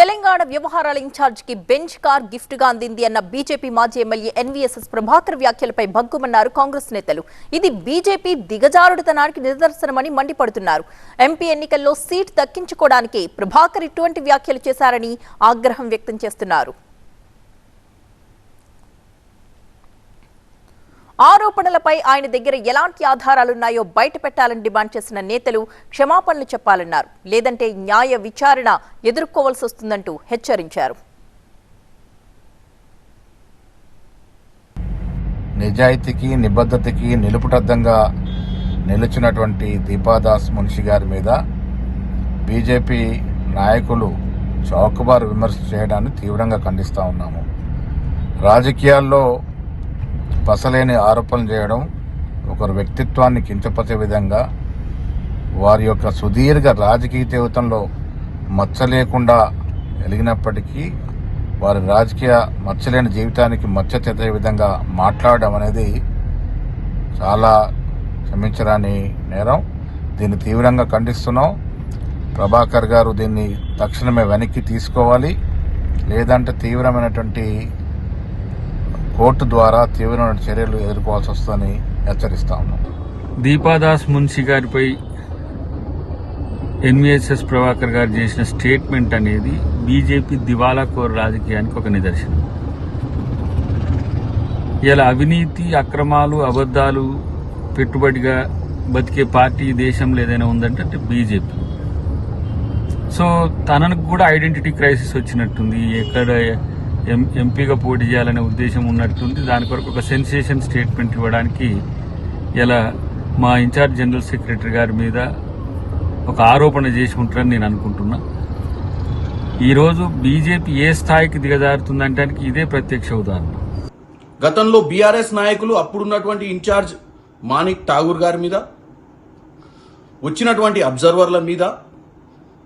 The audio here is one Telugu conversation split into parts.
తెలంగాణ వ్యవహారాల ఇన్ఛార్జ్కి బెంచ్ కార్ గిఫ్ట్గా అందింది అన్న బీజేపీ మాజీ ఎమ్మెల్యే ఎన్వీఎస్ఎస్ ప్రభాకర్ వ్యాఖ్యలపై భగ్గుమన్నారు కాంగ్రెస్ నేతలు. ఇది బీజేపీ దిగజారుడుతనానికి నిదర్శనమని మండిపడుతున్నారు. ఎంపీ ఎన్నికల్లో సీట్ దక్కించుకోవడానికి ప్రభాకర్ ఇటువంటి వ్యాఖ్యలు చేశారని ఆగ్రహం వ్యక్తం చేస్తున్నారు. ఆరోపణలపై ఆయన దగ్గర ఎలాంటి ఆధారాలున్నాయో బయట పెట్టాలని డిమాండ్ చేసిన నేతలు క్షమాపణలు చెప్పాలన్నారు. లేదంటే న్యాయ విచారణ ఎదుర్కోవాల్సి వస్తుందంటూ హెచ్చరించారు. నిజాయితీకి నిబద్ధతకి నిలుపుటద్దంగా నిలిచినటువంటి దీపాదాస్ మున్షి గారి మీద బీజేపీ నాయకులు చౌకబారు విమర్శ చేయడాన్ని తీవ్రంగా ఖండిస్తూ ఉన్నాము. రాజకీయాల్లో పసలేని ఆరోపణలు చేయడం ఒకరి వ్యక్తిత్వాన్ని కించపరిచే విధంగా వారి యొక్క సుదీర్ఘ రాజకీయ జీవితంలో మచ్చ లేకుండా ఎలిగినప్పటికీ వారి రాజకీయ మచ్చలేని జీవితానికి మచ్చ తెచ్చే విధంగా మాట్లాడడం అనేది చాలా క్షమించరాని నేరం. దీన్ని తీవ్రంగా ఖండిస్తున్నాం. ప్రభాకర్ గారు దీన్ని తక్షణమే వెనక్కి తీసుకోవాలి. లేదంటే తీవ్రమైనటువంటి కోర్టు ద్వారా తీవ్రమైన చర్యలు ఎదుర్కోవాల్సి వస్తుందని హెచ్చరిస్తా దీపాదాస్ మున్షి గారిపై ఎన్విఎస్ఎస్ ప్రభాకర్ గారు చేసిన స్టేట్మెంట్ అనేది బీజేపీ దివాలా కోర్ రాజకీయానికి ఒక నిదర్శనం. ఇలా అవినీతి అక్రమాలు అబద్ధాలు పెట్టుబడిగా బతికే పార్టీ దేశంలో ఏదైనా ఉందంటే అంటే బీజేపీ. సో తనకు కూడా ఐడెంటిటీ క్రైసిస్ వచ్చినట్టుంది. ఎక్కడ ఎం ఎంపీగా పోటీ చేయాలనే ఉద్దేశం ఉన్నట్టుంది. దాని కొరకు ఒక సెన్సేషన్ స్టేట్మెంట్ ఇవ్వడానికి ఇలా మా ఇన్ఛార్జ్ జనరల్ సెక్రటరీ గారి మీద ఒక ఆరోపణ చేసి ఉంటారని నేను అనుకుంటున్నా. ఈరోజు బీజేపీ ఏ స్థాయికి దిగజారుతుందంటానికి ఇదే ప్రత్యక్ష ఉదాహరణ. గతంలో బీఆర్ఎస్ నాయకులు అప్పుడున్నటువంటి ఇన్ఛార్జ్ మాణిక్ ఠాగూర్ గారి మీద వచ్చినటువంటి అబ్జర్వర్ల మీద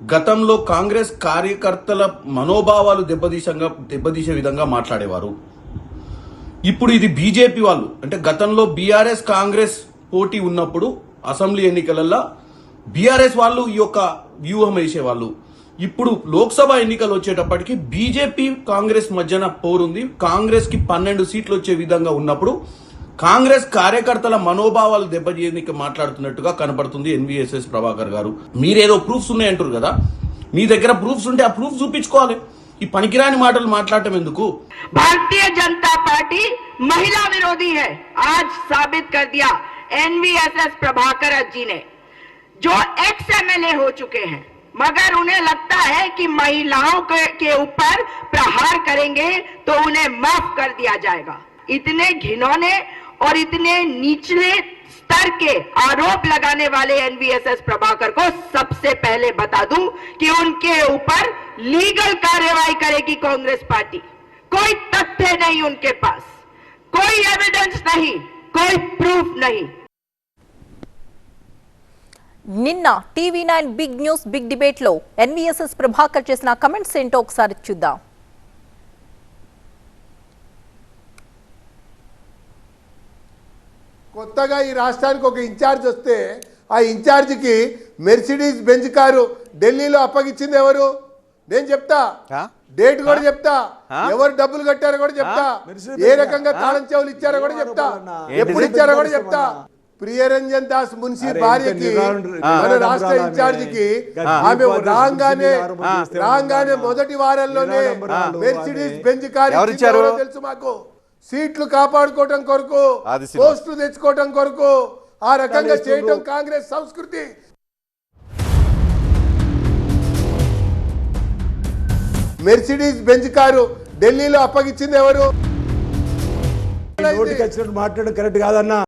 గతంలో కాంగ్రెస్ కార్యకర్తల మనోభావాలు దెబ్బతీసంగా దెబ్బతీసే విధంగా మాట్లాడేవారు. ఇప్పుడు ఇది బీజేపీ వాళ్ళు. అంటే గతంలో బీఆర్ఎస్ కాంగ్రెస్ పోటీ ఉన్నప్పుడు అసెంబ్లీ ఎన్నికలల్లో బీఆర్ఎస్ వాళ్ళు ఈ యొక్క వ్యూహం వేసేవాళ్ళు. ఇప్పుడు లోక్సభ ఎన్నికలు వచ్చేటప్పటికి బీజేపీ కాంగ్రెస్ మధ్యన పోరుంది. కాంగ్రెస్కి పన్నెండు సీట్లు వచ్చే విధంగా ఉన్నప్పుడు కాంగ్రెస్ కార్యకర్తల మనోభావాలు దెబ్బతీయడానికి మాట్లాడుతున్నట్టుగా కనబడుతుంది ఎన్వీఎస్ఎస్ ప్రభాకర్ గారు మీరేదో ప్రూఫ్స్ ఉన్నాయంటారు కదా మీ దగ్గర ప్రూఫ్స్ ఉంటే ఆ ప్రూఫ్ చూపించుకోవాలి ఈ పనికిరాని మాటలు మాట్లాడటం ఎందుకు भारतीय जनता पार्टी महिला विरोधी है आज साबित कर दिया एनवीएसएस प्रभाकर जी ने जो एक्स एमएलए हो चुके हैं मगर उन्हें लगता है कि महिलाओं के, के ऊपर प्रहार करेंगे तो उन्हें माफ कर दिया जाएगा इतने घिनौने और इतने निचले स्तर के आरोप लगाने वाले एनवीएसएस प्रभाकर को सबसे पहले बता दूं कि उनके ऊपर लीगल कार्रवाई करेगी कांग्रेस पार्टी कोई तथ्य नहीं उनके पास कोई एविडेंस नहीं कोई प्रूफ नहीं నిన్న TV nine big news big debate లో ఎన్వీఎస్ఎస్ ప్రభాకర్ చేసిన కమెంట్స్ ఏంటో ఒకసారి చూద్దాం కొత్తగా ఈ రాష్ట్రానికి ఒక ఇన్ఛార్జ్ వస్తే ఆ ఇన్ఛార్జికి మెర్సిడీస్ బెంజ్ కారు ఢిల్లీలో అప్పగించింది ఎవరు? నేను చెప్తా. డేట్ కూడా చెప్తా. ఎవరు డబ్బులు కట్టారో కూడా చెప్తా. ఏ రకంగా తాళం చెవులు ఇచ్చారో కూడా చెప్తా. ఎప్పుడు ఇచ్చారో కూడా చెప్తా. ప్రియరంజన్ దాస్ మున్సి భార్యకి మన రాష్ట్ర ఇన్ఛార్జికి ఆమె రాగానే రాగానే మొదటి వారంలోనే మెర్సిడీస్ బెంజ్ కారు? తెలుసు మాకు. సీట్లు కాపాడుకోవటం కొరకు. పోస్టులు తెచ్చుకోవటం కొరకు ఆ రకంగా చేయటం కాంగ్రెస్ సంస్కృతి. మెర్సిడీస్ బెంజ్ కారు ఢిల్లీలో అప్పగించింది ఎవరు? మాట్లాడడం కరెక్ట్ కాదన్నా.